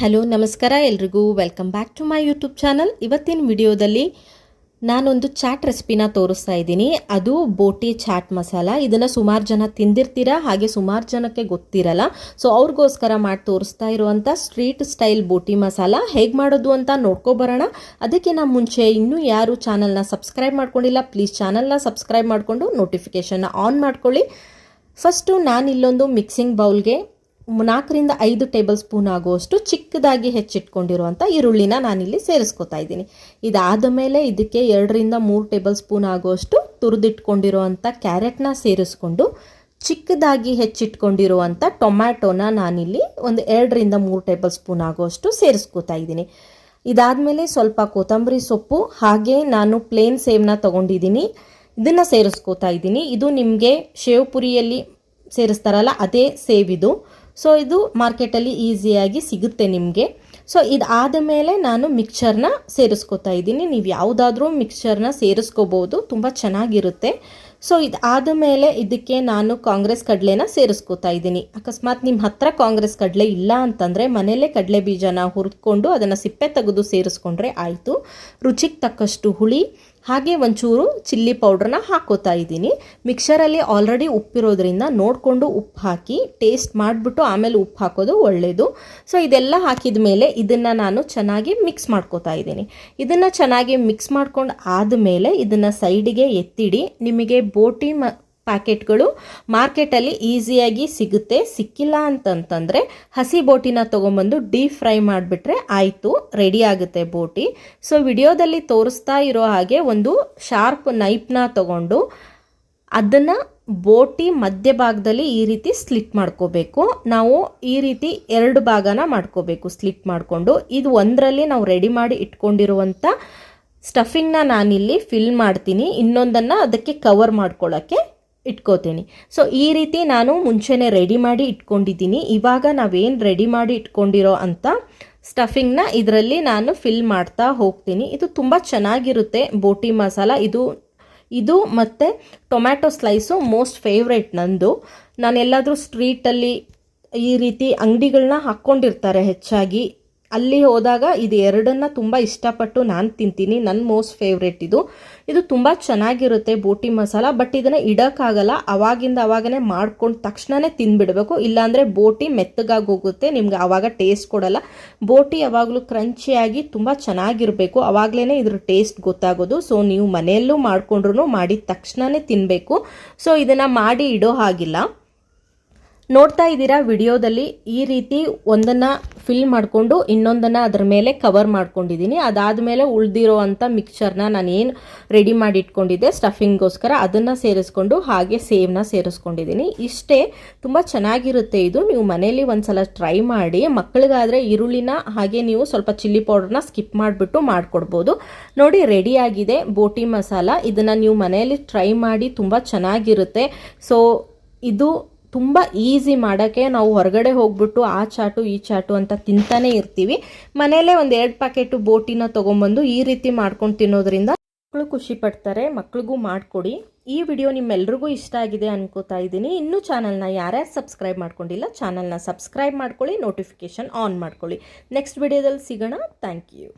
Hello, ನಮಸ್ಕಾರ ಎಲ್ರಿಗೂ. Welcome back to my YouTube channel ಇವತ್ತಿನ ವಿಡಿಯೋದಲ್ಲಿ ನಾನೊಂದು ಚಾಟ್ ರೆಸಿಪಿನ ತೋರಿಸ್ತಾ ಇದ್ದೀನಿ. ಅದು ಬೋಟಿ ಚಾಟ್ ಮಸಾಲ. ಇದನ್ನು ಸುಮಾರು ಜನ ತಿಂದಿರ್ತೀರ? ಹಾಗೆ ಸುಮಾರು ಜನಕ್ಕೆ ಗೊತ್ತಿರಲ್ಲ. ಸೊ ಅವ್ರಿಗೋಸ್ಕರ ಮಾಡಿ ತೋರಿಸ್ತಾ ಇರುವಂಥ ಸ್ಟ್ರೀಟ್ ಸ್ಟೈಲ್ ಬೋಟಿ ಮಸಾಲ. ಹೇಗೆ ಮಾಡೋದು ಅಂತ ನೋಡ್ಕೊಬರೋಣ ನಾನು ಮುಂಚೆ ಇನ್ನೂ ಯಾರು ಚಾನಲ್ನ ಸಬ್ಸ್ಕ್ರೈಬ್ ಮಾಡ್ಕೊಂಡಿಲ್ಲ ಪ್ಲೀಸ್ ಚಾನಲ್ನ ಸಬ್ಸ್ಕ್ರೈಬ್ ಮಾಡಿಕೊಂಡು ನೋಟಿಫಿಕೇಷನ್ನ ಆನ್ ಮಾಡ್ಕೊಳ್ಳಿ. ಫಸ್ಟು ನಾನು ಇಲ್ಲೊಂದು ಮಿಕ್ಸಿಂಗ್ ಬೌಲ್ಗೆ ನಾಲ್ಕರಿಂದ ಐದು ಟೇಬಲ್ ಸ್ಪೂನ್ ಆಗುವಷ್ಟು ಚಿಕ್ಕದಾಗಿ ಹೆಚ್ಚಿಟ್ಕೊಂಡಿರುವಂಥ ಈರುಳ್ಳಿನ ನಾನಿಲ್ಲಿ ಸೇರಿಸ್ಕೊತಾ ಇದ್ದೀನಿ. ಇದಾದ ಮೇಲೆ ಇದಕ್ಕೆ ಎರಡರಿಂದ ಮೂರು ಟೇಬಲ್ ಸ್ಪೂನ್ ಆಗುವಷ್ಟು ತುರಿದಿಟ್ಕೊಂಡಿರುವಂಥ ಕ್ಯಾರೆಟ್ನ ಸೇರಿಸ್ಕೊಂಡು ಚಿಕ್ಕದಾಗಿ ಹೆಚ್ಚಿಟ್ಕೊಂಡಿರುವಂಥ ಟೊಮ್ಯಾಟೊನ ನಾನಿಲ್ಲಿ ಒಂದು ಎರಡರಿಂದ ಮೂರು ಟೇಬಲ್ ಸ್ಪೂನ್ ಆಗುವಷ್ಟು ಸೇರಿಸ್ಕೊತಾ ಇದ್ದೀನಿ. ಇದಾದಮೇಲೆ ಸ್ವಲ್ಪ ಕೊತ್ತಂಬರಿ ಸೊಪ್ಪು, ಹಾಗೆ ನಾನು ಪ್ಲೇನ್ ಸೇವ್ನ ತೊಗೊಂಡಿದ್ದೀನಿ. ಇದನ್ನು ಸೇರಿಸ್ಕೊತಾ ಇದ್ದೀನಿ. ಇದು ನಿಮಗೆ ಶೇವ್ ಪುರಿಯಲ್ಲಿ ಸೇರಿಸ್ತಾರಲ್ಲ, ಅದೇ ಸೇವ್ ಇದು ಸೊ ಇದು ಮಾರ್ಕೆಟಲ್ಲಿ ಈಸಿಯಾಗಿ ಸಿಗುತ್ತೆ ನಿಮಗೆ. ಸೊ ಇದಾದ ಮೇಲೆ ನಾನು ಮಿಕ್ಸರ್ನ ಸೇರಿಸ್ಕೋತಾ ಇದ್ದೀನಿ. ನೀವು ಯಾವುದಾದ್ರೂ ಮಿಕ್ಸರ್ನ ಸೇರಿಸ್ಕೋಬೋದು. ತುಂಬ ಚೆನ್ನಾಗಿರುತ್ತೆ. ಸೊ ಇದಾದ ಮೇಲೆ ಇದಕ್ಕೆ ನಾನು ಕಾಂಗ್ರೆಸ್ ಕಡಲೆನ ಸೇರಿಸ್ಕೋತಾ ಇದ್ದೀನಿ. ಅಕಸ್ಮಾತ್ ನಿಮ್ಮ ಹತ್ರ ಕಾಂಗ್ರೆಸ್ ಕಡಲೆ ಇಲ್ಲ ಅಂತಂದರೆ ಮನೆಯಲ್ಲೇ ಕಡಲೆ ಬೀಜನ ಹುರಿದ್ಕೊಂಡು ಅದನ್ನು ಸಿಪ್ಪೆ ತೆಗೆದು ಸೇರಿಸ್ಕೊಂಡ್ರೆ ಆಯಿತು. ರುಚಿಗೆ ತಕ್ಕಷ್ಟು ಹುಳಿ ಹಾಗೆ ಒಂಚೂರು ಚಿಲ್ಲಿ ಪೌಡ್ರನ್ನ ಹಾಕೋತಾ ಇದ್ದೀನಿ. ಮಿಕ್ಸರಲ್ಲಿ ಆಲ್ರೆಡಿ ಉಪ್ಪಿರೋದ್ರಿಂದ ನೋಡಿಕೊಂಡು ಉಪ್ಪು ಹಾಕಿ ಟೇಸ್ಟ್ ಮಾಡಿಬಿಟ್ಟು ಆಮೇಲೆ ಉಪ್ಪು ಹಾಕೋದು ಒಳ್ಳೆಯದು ಸೊ ಇದೆಲ್ಲ ಹಾಕಿದ ಮೇಲೆ ಇದನ್ನು ನಾನು ಚೆನ್ನಾಗಿ ಮಿಕ್ಸ್ ಮಾಡ್ಕೋತಾ ಇದ್ದೀನಿ. ಇದನ್ನು ಚೆನ್ನಾಗಿ ಮಿಕ್ಸ್ ಮಾಡ್ಕೊಂಡು ಆದಮೇಲೆ ಇದನ್ನು ಸೈಡಿಗೆ ಎತ್ತಿಡಿ. ನಿಮಗೆ ಬೋಟಿ ಮ ಪ್ಯಾಕೆಟ್ಗಳು ಮಾರ್ಕೆಟಲ್ಲಿ ಈಸಿಯಾಗಿ ಸಿಗುತ್ತೆ. ಸಿಕ್ಕಿಲ್ಲ ಅಂತಂತಂದರೆ ಹಸಿ ಬೋಟಿನ ತೊಗೊಂಬಂದು ಡೀಪ್ ಫ್ರೈ ಮಾಡಿಬಿಟ್ರೆ ಆಯಿತು, ರೆಡಿ ಆಗುತ್ತೆ ಬೋಟಿ. ಸೊ, ವಿಡಿಯೋದಲ್ಲಿ ತೋರಿಸ್ತಾ ಇರೋ ಹಾಗೆ ಒಂದು ಶಾರ್ಪ್ ನೈಫ್ನ ತಗೊಂಡು ಅದನ್ನು ಬೋಟಿ ಮಧ್ಯಭಾಗದಲ್ಲಿ ಈ ರೀತಿ ಸ್ಲಿಟ್ ಮಾಡ್ಕೋಬೇಕು. ನಾವು ಈ ರೀತಿ ಎರಡು ಭಾಗನ ಮಾಡ್ಕೋಬೇಕು ಸ್ಲಿಟ್ ಮಾಡಿಕೊಂಡು. ಇದು ಒಂದರಲ್ಲಿ ನಾವು ರೆಡಿ ಮಾಡಿ ಇಟ್ಕೊಂಡಿರುವಂಥ ಸ್ಟಫಿಂಗ್ನ ನಾನಿಲ್ಲಿ ಫಿಲ್ ಮಾಡ್ತೀನಿ. ಇನ್ನೊಂದನ್ನು ಅದಕ್ಕೆ ಕವರ್ ಮಾಡ್ಕೊಳ್ಳೋಕ್ಕೆ ಇಟ್ಕೋತೀನಿ. ಸೊ ಈ ರೀತಿ ನಾನು ಮುಂಚೆನೆ ರೆಡಿ ಮಾಡಿ ಇಟ್ಕೊಂಡಿದ್ದೀನಿ. ಇವಾಗ ನಾವೇನು ರೆಡಿ ಮಾಡಿ ಇಟ್ಕೊಂಡಿರೋ ಅಂತ ಸ್ಟಫಿಂಗ್ನ ಇದರಲ್ಲಿ ನಾನು ಫಿಲ್ ಮಾಡ್ತಾ ಹೋಗ್ತೀನಿ. ಇದು ತುಂಬ ಚೆನ್ನಾಗಿರುತ್ತೆ. ಬೋಟಿ ಮಸಾಲ, ಇದು ಇದು ಮತ್ತು ಟೊಮ್ಯಾಟೊ ಸ್ಲೈಸು ಮೋಸ್ಟ್ ಫೇವ್ರೇಟ್ ನಂದು. ನಾನು ಎಲ್ಲಾದರೂ ಸ್ಟ್ರೀಟಲ್ಲಿ ಈ ರೀತಿ ಅಂಗಡಿಗಳನ್ನ ಹಾಕ್ಕೊಂಡಿರ್ತಾರೆ ಹೆಚ್ಚಾಗಿ. ಅಲ್ಲಿ ಹೋದಾಗ ಇದು ಎರಡನ್ನ ತುಂಬ ಇಷ್ಟಪಟ್ಟು ನಾನು ತಿಂತೀನಿ. ನನ್ನ ಮೋಸ್ಟ್ ಫೇವ್ರೇಟ್ ಇದು. ಇದು ತುಂಬ ಚೆನ್ನಾಗಿರುತ್ತೆ ಬೋಟಿ ಮಸಾಲ, ಬಟ್ ಇದನ್ನು ಇಡೋಕ್ಕಾಗಲ್ಲ. ಅವಾಗಿಂದ ಅವಾಗನೇ ಮಾಡ್ಕೊಂಡು ತಕ್ಷಣವೇ ತಿಂದುಬಿಡಬೇಕು ಇಲ್ಲಾಂದರೆ ಬೋಟಿ ಮೆತ್ತಗಾಗಿ ಹೋಗುತ್ತೆ. ನಿಮ್ಗೆ ಆವಾಗ ಟೇಸ್ಟ್ ಕೊಡಲ್ಲ. ಬೋಟಿ ಯಾವಾಗಲೂ ಕ್ರಂಚಿಯಾಗಿ ತುಂಬ ಚೆನ್ನಾಗಿರಬೇಕು. ಆವಾಗಲೇ ಇದ್ರ ಟೇಸ್ಟ್ ಗೊತ್ತಾಗೋದು. ಸೊ ನೀವು ಮನೆಯಲ್ಲೂ ಮಾಡಿಕೊಂಡ್ರು ಮಾಡಿದ ತಕ್ಷಣವೇ ತಿನ್ನಬೇಕು ಸೊ ಇದನ್ನು ಮಾಡಿ ಇಡೋ ಹಾಗಿಲ್ಲ. ನೋಡ್ತಾ ಇದ್ದೀರಾ ವಿಡಿಯೋದಲ್ಲಿ ಈ ರೀತಿ ಒಂದನ್ನು ಫಿಲ್ ಮಾಡಿಕೊಂಡು ಇನ್ನೊಂದನ್ನು ಅದರ ಮೇಲೆ ಕವರ್ ಮಾಡ್ಕೊಂಡಿದ್ದೀನಿ. ಅದಾದಮೇಲೆ ಉಳಿದಿರೋ ಅಂಥ ಮಿಕ್ಸರ್ನ ನಾನು ಏನು ರೆಡಿ ಮಾಡಿ ಇಟ್ಕೊಂಡಿದ್ದೆ ಸ್ಟಫಿಂಗ್ಗೋಸ್ಕರ ಅದನ್ನು ಸೇರಿಸ್ಕೊಂಡು ಹಾಗೆ ಸೇವ್ನ ಸೇರಿಸ್ಕೊಂಡಿದ್ದೀನಿ. ಇಷ್ಟೇ ತುಂಬ ಚೆನ್ನಾಗಿರುತ್ತೆ ಇದು. ನೀವು ಮನೇಲಿ ಒಂದ್ಸಲ ಟ್ರೈ ಮಾಡಿ, ಮಕ್ಕಳಿಗಾದರೆ ಈರುಳ್ಳಿನ ಹಾಗೆ ನೀವು ಸ್ವಲ್ಪ ಚಿಲ್ಲಿ ಪೌಡರ್ನ ಸ್ಕಿಪ್ ಮಾಡಿಬಿಟ್ಟು ಮಾಡಿಕೊಡ್ಬೋದು. ನೋಡಿ ರೆಡಿಯಾಗಿದೆ ಬೋಟಿ ಮಸಾಲ. ಇದನ್ನು ನೀವು ಮನೆಯಲ್ಲಿ ಟ್ರೈ ಮಾಡಿ ತುಂಬ ಚೆನ್ನಾಗಿರುತ್ತೆ. ಸೊ ಇದು ತುಂಬ ಈಸಿ ಮಾಡೋಕ್ಕೆ ನಾವು ಹೊರಗಡೆ ಹೋಗ್ಬಿಟ್ಟು ಆ ಚಾಟು ಈ ಚಾಟು ಅಂತ ತಿಂತಾನೆ ಇರ್ತೀವಿ. ಮನೆಯಲ್ಲೇ ಒಂದು ಎರಡು ಪ್ಯಾಕೆಟು ಬೋಟಿನ ತೊಗೊಂಬಂದು ಈ ರೀತಿ ಮಾಡ್ಕೊಂಡು ತಿನ್ನೋದ್ರಿಂದ ಮಕ್ಕಳು ಖುಷಿ ಪಡ್ತಾರೆ. ಮಕ್ಳಿಗೂ ಮಾಡಿಕೊಡಿ. ಈ ವಿಡಿಯೋ ನಿಮ್ಮೆಲ್ರಿಗೂ ಇಷ್ಟ ಆಗಿದೆ ಅನ್ಕೋತಾ ಇದ್ದೀನಿ. ಇನ್ನೂ ಚಾನಲ್ನ ಯಾರ್ಯಾರು ಸಬ್ಸ್ಕ್ರೈಬ್ ಮಾಡ್ಕೊಂಡಿಲ್ಲ ಚಾನಲ್ನ ಸಬ್ಸ್ಕ್ರೈಬ್ ಮಾಡ್ಕೊಳ್ಳಿ ನೋಟಿಫಿಕೇಷನ್ ಆನ್ ಮಾಡ್ಕೊಳ್ಳಿ. ನೆಕ್ಸ್ಟ್ ವಿಡಿಯೋದಲ್ಲಿ ಸಿಗೋಣ. Thank you